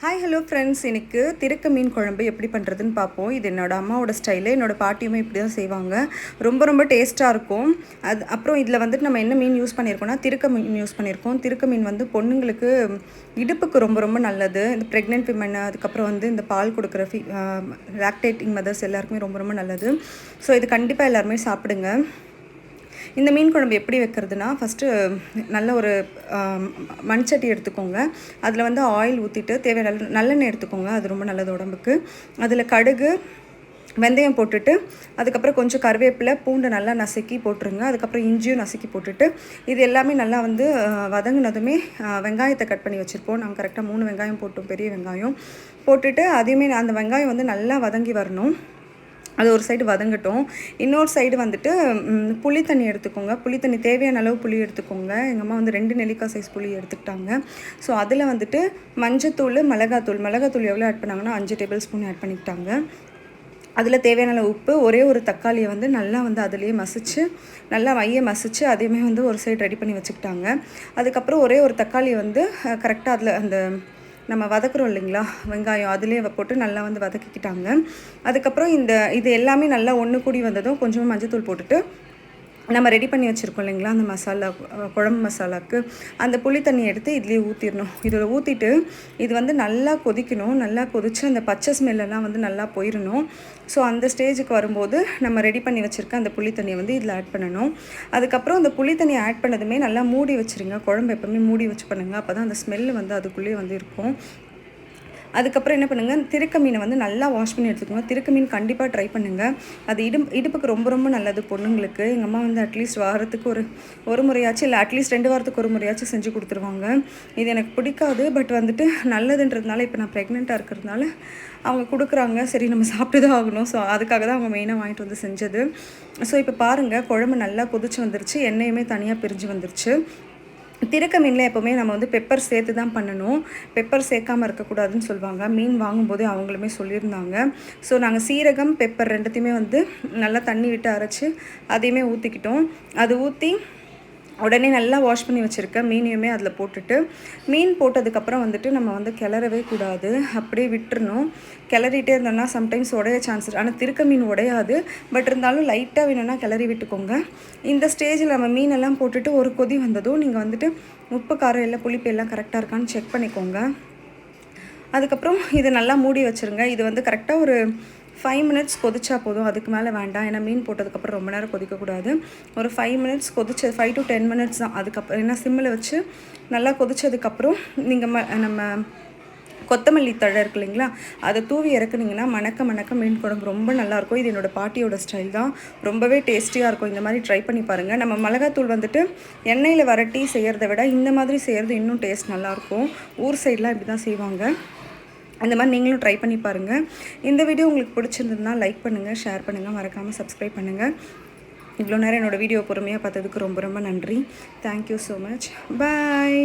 Hi hello friends எனக்கு திருக்க மீன் குழம்பு எப்படி பண்ணுறதுன்னு பார்ப்போம். இது என்னோடய அம்மாவோட ஸ்டைலு என்னோடய பாட்டியுமே இப்படி தான் செய்வாங்க. ரொம்ப ரொம்ப டேஸ்ட்டாக இருக்கும். அது அப்புறம் இதில் வந்துட்டு நம்ம என்ன மீன் யூஸ் பண்ணியிருக்கோம்னா திருக்க மீன் யூஸ் பண்ணியிருக்கோம் திருக்க மீன் வந்து பொண்ணுங்களுக்கு இடுப்புக்கு ரொம்ப ரொம்ப நல்லது. இந்த ப்ரெக்னென்ட் விமன் அதுக்கப்புறம் வந்து இந்த பால் கொடுக்குற ஃபி லாக்டேட்டிங் மதர்ஸ் எல்லாருக்குமே ரொம்ப ரொம்ப நல்லது. ஸோ இது கண்டிப்பாக எல்லாருமே சாப்பிடுங்க. இந்த மீன் குழம்பு எப்படி வைக்கிறதுனா ஃபஸ்ட்டு நல்ல ஒரு மண்சட்டி எடுத்துக்கோங்க. அதில் வந்து ஆயில் ஊற்றிட்டு தேவையான நல்லெண்ணெய் எடுத்துக்கோங்க. அது ரொம்ப நல்லது உடம்புக்கு. அதில் கடுகு வெந்தயம் போட்டுட்டு அதுக்கப்புறம் கொஞ்சம் கருவேப்பிலை பூண்டு நல்லா நசுக்கி போட்டுருங்க. அதுக்கப்புறம் இஞ்சியும் நசுக்கி போட்டுட்டு இது எல்லாமே நல்லா வந்து வதங்கினதுமே வெங்காயத்தை கட் பண்ணி வச்சுருப்போம். நாங்கள் கரெக்டாக மூணு வெங்காயம் போட்டோம் பெரிய வெங்காயம். போட்டுட்டு அதையுமே அந்த வெங்காயம் வந்து நல்லா வதங்கி வரணும். அது ஒரு சைடு வதங்கட்டும். இன்னொரு சைடு வந்துட்டு புளி தண்ணி எடுத்துக்கோங்க. புளி தண்ணி தேவையான அளவு புளி எடுத்துக்கோங்க. எங்கள் அம்மா வந்து ரெண்டு நெல்லிக்காய் சைஸ் புளி எடுத்துக்கிட்டாங்க. ஸோ அதில் வந்துட்டு மஞ்சத்தூள் மிளகாத்தூள். மிளகாத்தூள் எவ்வளோ ஆட் பண்ணாங்கன்னா அஞ்சு டேபிள் ஸ்பூன் ஆட் பண்ணிக்கிட்டாங்க. அதில் தேவையான உப்பு ஒரே ஒரு தக்காளியை வந்து நல்லா வந்து அதுலேயே மசிச்சு நல்லா மைய மசிச்சு அதையுமே வந்து ஒரு சைடு ரெடி பண்ணி வச்சுக்கிட்டாங்க. அதுக்கப்புறம் ஒரே ஒரு தக்காளியை வந்து கரெக்டாக அதில் அந்த நம்ம வதக்குறோம் இல்லைங்களா? வெங்காயம் அதிலே போட்டு நல்லா வந்து வதக்கிக்கிட்டாங்க. அதுக்கப்புறம் இந்த இது எல்லாமே நல்லா ஒன்று கூடி வந்ததும் கொஞ்சமாக மஞ்சத்தூள் போட்டுட்டு நம்ம ரெடி பண்ணி வச்சுருக்கோம் இல்லைங்களா? அந்த மசாலா குழம்பு மசாலாவுக்கு அந்த புளி தண்ணி எடுத்து இதுலேயே ஊற்றிடணும் இதில் ஊற்றிட்டு இது வந்து நல்லா கொதிக்கணும். நல்லா கொதித்து அந்த பச்சை ஸ்மெல்லாம் வந்து நல்லா போயிடணும். ஸோ அந்த ஸ்டேஜுக்கு வரும்போது நம்ம ரெடி பண்ணி வச்சுருக்க அந்த புளி தண்ணியை வந்து இதில் ஆட் பண்ணணும். அதுக்கப்புறம் அந்த புளி தண்ணியை ஆட் பண்ணதுமே நல்லா மூடி வச்சுருங்க. குழம்பு எப்போவுமே மூடி வச்சு பண்ணுங்கள் அப்போ தான் அந்த ஸ்மெல் வந்து அதுக்குள்ளேயே வந்து இருக்கும். அதுக்கப்புறம் என்ன பண்ணுங்கள் திருக்க மீனை வந்து நல்லா வாஷ் பண்ணி எடுத்துக்கோங்க. திருக்க மீன் கண்டிப்பாக ட்ரை பண்ணுங்கள் அது இடு இடுப்புக்கு ரொம்ப ரொம்ப நல்லது பொண்ணுங்களுக்கு. எங்கள் அம்மா வந்து அட்லீஸ்ட் வாரத்துக்கு ஒரு ஒரு முறையாச்சும் இல்லை அட்லீஸ்ட் ரெண்டு வாரத்துக்கு ஒரு முறையாச்சும் செஞ்சு கொடுத்துருவாங்க. இது எனக்கு பிடிக்காது பட் வந்துட்டு நல்லதுன்றதுனால இப்போ நான் ப்ரெக்னெண்ட்டாக இருக்கிறதுனால அவங்க கொடுக்குறாங்க. சரி நம்ம சாப்பிட்டு தான் ஆகணும். ஸோ அதுக்காக தான் அவங்க மெயினாக வாங்கிட்டு வந்து செஞ்சது. ஸோ இப்போ பாருங்கள் குழம்பு நல்லா கொதிச்சு வந்துருச்சு. எண்ணெயுமே தனியாக பிரிஞ்சு வந்துருச்சு. திறக்க மீனில் எப்போவுமே. நம்ம வந்து பெப்பர் சேர்த்து தான் பண்ணணும். பெப்பர் சேர்க்காமல் இருக்கக்கூடாதுன்னு சொல்லுவாங்க. மீன் வாங்கும்போது அவங்களுமே சொல்லியிருந்தாங்க. ஸோ நாங்கள் சீரகம் பெப்பர் ரெண்டுத்தையுமே வந்து நல்லா தண்ணி விட்டு அரைச்சி அதையுமே ஊற்றிக்கிட்டோம் அது ஊற்றி உடனே நல்லா வாஷ் பண்ணி வச்சுருக்கேன் மீனையுமே அதில் போட்டுட்டு மீன் போட்டதுக்கப்புறம் வந்துட்டு நம்ம வந்து கிளறவே கூடாது. அப்படியே விட்டுறணும். கிளறிட்டே இருந்தோம்னா சம்டைம்ஸ் உடைய சான்ஸ் ஆனால் திருக்க மீன் உடையாது. பட் இருந்தாலும் லைட்டாக வேணும்னா கிளறி விட்டுக்கோங்க. இந்த ஸ்டேஜில் நம்ம மீனெல்லாம் போட்டுட்டு ஒரு கொதி வந்ததும் நீங்கள் வந்துட்டு உப்பு காரம் எல்லாம் புளிப்பு எல்லாம் கரெக்டாக இருக்கான்னு செக் பண்ணிக்கோங்க. அதுக்கப்புறம் இதை நல்லா மூடி வச்சுருங்க. இது வந்து கரெக்டாக ஒரு ஃபைவ் மினிட்ஸ் கொதிச்சா போதும். அதுக்கு மேலே வேண்டாம். ஏன்னா மீன் போட்டதுக்கப்புறம் ரொம்ப நேரம் கொதிக்கக்கூடாது. ஒரு ஃபைவ் மினிட்ஸ் கொதிச்ச ஃபைவ் டு டென் மினிட்ஸ் தான். அதுக்கப்புறம் ஏன்னா சிம்மில் வச்சு நல்லா கொதிச்சதுக்கப்புறம் நீங்கள் ம நம்ம கொத்தமல்லி தழை இருக்கு இல்லைங்களா? அதை தூவி இறக்குனீங்கன்னா மணக்க மணக்க மீன் குழம்பு ரொம்ப நல்லாயிருக்கும் இது என்னோடய பாட்டியோட ஸ்டைல் தான். ரொம்பவே டேஸ்டியாக இருக்கும். இந்த மாதிரி ட்ரை பண்ணி பாருங்கள் நம்ம மிளகாத்தூள் வந்துட்டு எண்ணெயில் வரட்டி செய்கிறத விட இந்த மாதிரி செய்கிறது இன்னும் டேஸ்ட் நல்லாயிருக்கும் ஊர் சைட்லாம் இப்படி தான் செய்வாங்க. அந்த மாதிரி நீங்களும் ட்ரை பண்ணி பாருங்கள் இந்த வீடியோ உங்களுக்கு பிடிச்சிருந்ததுன்னா லைக் பண்ணுங்கள் ஷேர் பண்ணுங்கள் மறக்காமல் சப்ஸ்கிரைப் பண்ணுங்கள் இவ்வளோ நேரம் என்னோடய வீடியோ பொறுமையாக பார்த்ததுக்கு ரொம்ப ரொம்ப நன்றி. Thank you so much bye